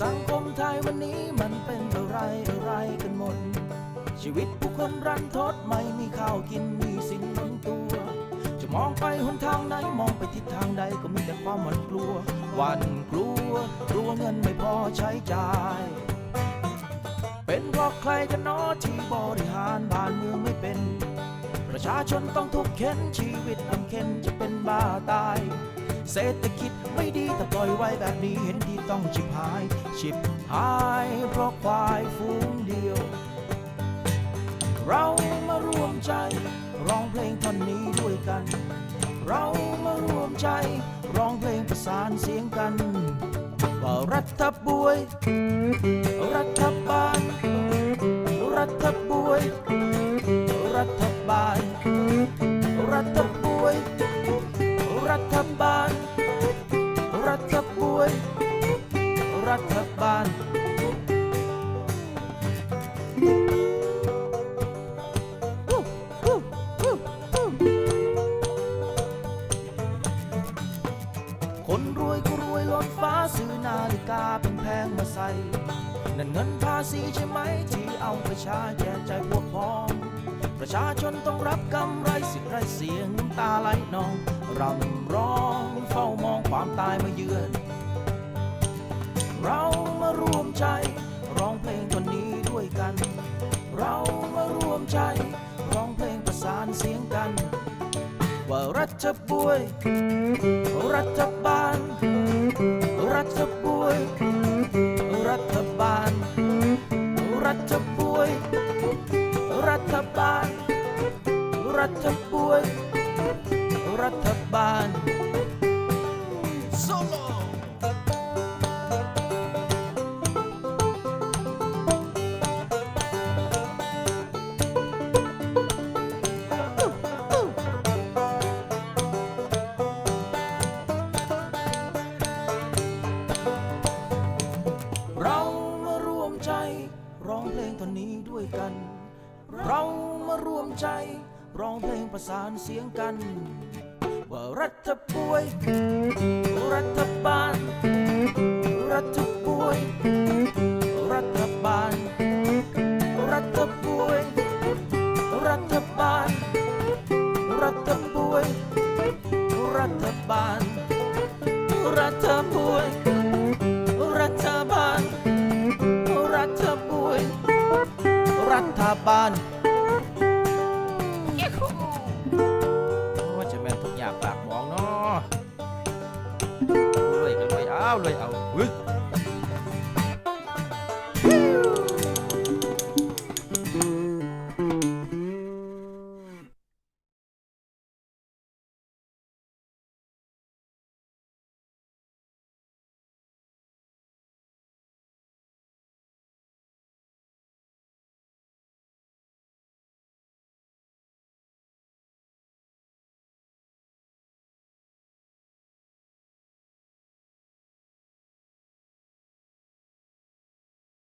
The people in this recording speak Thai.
สังคมไทยวันนี้มันเป็นอะไรอะไรกันหมด ชีวิตผู้คนรันทดไม่มีข้าวกินมีสิ่งล้นตัว จะมองไปหนทางไหนมองไปทิศทางใดก็มีแต่ความหวั่นกลัวหวันกลัวกลัวเงินไม่พอใช้จ่าย เป็นเพราะใครกันเนาะที่บริหารบ้านเมืองไม่เป็น ประชาชนต้องทุกข์เข็นชีวิตลำเค็นจะ บ้าตาย เศรษฐกิจไม่ดีแต่ปล่อยไว้แบบนี้เห็นที่ต้องชิบหาย ชิบหายเพราะควายฝูงเดียว เรามารวมใจร้องเพลงท่อนนี้ด้วยกัน เรามารวมใจร้องเพลงประสานเสียงกัน ว่ารัฐบวย รัฐบาล รัฐบวย รัฐบาล รัฐบวย ล้นฟ้าซื้อนาฬิกาเป็นแพงมาใส่ นั่นเงินภาษีใช่ไหมที่เอาไปใช้แจกใจพวกพ้อง ประชาชนต้องรับกำไรสิทธิ์ไรเสียงน้ำตาไหลนองรำร้องเฝ้ามองความตายมาเยือน เรามารวมใจร้องเพลงคนนี้ด้วยกัน เรามารวมใจร้องเพลงประสานเสียงกัน ว่ารัฐบวยรัฐบาล ฐบวยรัฐบาล รัฐบวย รัฐบาล รัฐบวย รัฐบาล โซโล ร้องเพลงท่อนนี้ด้วยกัน เรามารวมใจ ร้องเพลงประสานเสียงกัน ว่ารัฐบวย รัฐบาล รัฐบวย รัฐบาล รัฐบวย รัฐบาล รัฐบวย รัฐบาล รัฐบวยาบ้านว่าจะแม่นทุกอย่างปากมองเนาะรวยกันรวยเอารวยเอาเฮ้